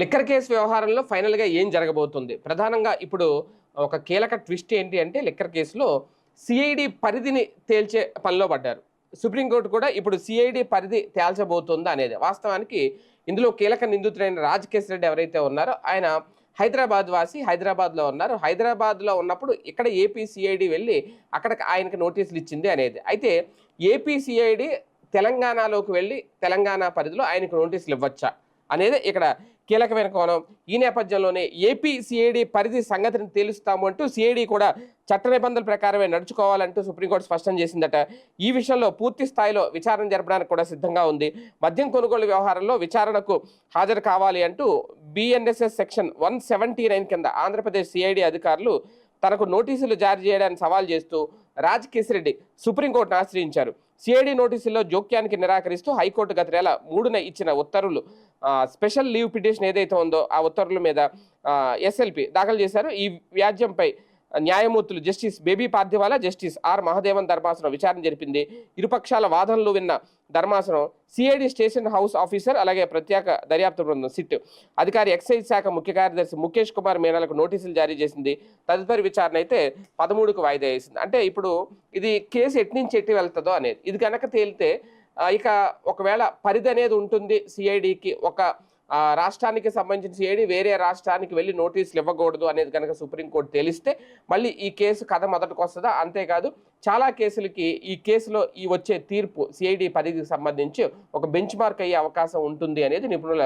Liquor case వ్యవహారంలో ఫైనల్గా ఏం జరగబోతుంది? ప్రధానంగా ఇప్పుడు ఒక కీలక ట్విస్ట్ ఏంటి అంటే లిక్కర్ కేసులో సిఐడి పరిధిని తేల్చే పనిలో పడ్డారు. సుప్రీంకోర్టు కూడా ఇప్పుడు సిఐడి పరిధి తేల్చబోతుందా అనేది వాస్తవానికి ఇందులో కీలక నిందితుడైన రాజకేశ్ రెడ్డి ఎవరైతే ఉన్నారో ఆయన హైదరాబాద్ వాసి హైదరాబాద్లో ఉన్నారు. హైదరాబాద్లో ఉన్నప్పుడు ఇక్కడ ఏపీ సిఐడి వెళ్ళి అక్కడ ఆయనకి నోటీసులు ఇచ్చింది అనేది. అయితే ఏపీ సిఐడి తెలంగాణలోకి వెళ్ళి తెలంగాణ పరిధిలో ఆయనకు నోటీసులు ఇవ్వచ్చా అనేది ఇక్కడ కీలకమైన కోణం. ఈ నేపథ్యంలోనే ఏపీ సిఐడి పరిధి సంగతిని తేలుస్తాము అంటూ సిఐడి కూడా చట్ట నిబంధనల ప్రకారమే నడుచుకోవాలంటూ సుప్రీంకోర్టు స్పష్టం చేసిందట. ఈ విషయంలో పూర్తి స్థాయిలో విచారణ జరపడానికి కూడా సిద్ధంగా ఉంది. మద్యం కొనుగోలు వ్యవహారంలో విచారణకు హాజరు కావాలి అంటూ BNSS section one seventy nine కింద ఆంధ్రప్రదేశ్ సిఐడి అధికారులు తనకు నోటీసులు జారీ చేయడానికి సవాల్ చేస్తూ రెడ్డి సుప్రీంకోర్టును ఆశ్రయించారు. సిఐడి నోటీసుల్లో జోక్యానికి నిరాకరిస్తూ హైకోర్టు గత నెల మూడున ఇచ్చిన ఉత్తర్వులు స్పెషల్ లీవ్ పిటిషన్ ఏదైతే ఉందో ఆ ఉత్తర్వుల మీద ఎస్ఎల్పి దాఖలు చేశారు. ఈ వ్యాజ్యంపై న్యాయమూర్తులు జస్టిస్ బేబీ పార్థివాలా జస్టిస్ ఆర్ మహదేవన్ ధర్మాసనం విచారణ జరిపింది. ఇరుపక్షాల వాదనలు విన్న ధర్మాసనం సిఐడి స్టేషన్ హౌస్ ఆఫీసర్ అలాగే ప్రత్యేక దర్యాప్తు బృందం సిట్. అధికారి ఎక్సైజ్ శాఖ ముఖ్య కార్యదర్శి ముఖేష్ కుమార్ మీనాలకు నోటీసులు జారీ చేసింది. తదుపరి విచారణ అయితే పదమూడుకు వాయిదా వేసింది. అంటే ఇప్పుడు ఇది కేసు ఎట్నుంచి ఎట్టి వెళ్తుందో అనేది. ఇది కనుక తేలితే ఇక ఒకవేళ పరిధి అనేది ఉంటుంది సిఐడికి ఒక రాష్ట్రానికి సంబంధించిన ఏడి వేరే రాష్ట్రానికి వెళ్ళి నోటీసులు ఇవ్వకూడదు అనేది కనుక సుప్రీంకోర్టు తెలిస్తే మళ్ళీ ఈ కేసు కథ మొదటికి వస్తుందా? అంతేకాదు చాలా కేసులకి ఈ కేసులో ఈ వచ్చే తీర్పు సిఐడి పరిధికి సంబంధించి ఒక బెంచ్ మార్క్ అయ్యే అవకాశం ఉంటుంది అనేది నిపుణుల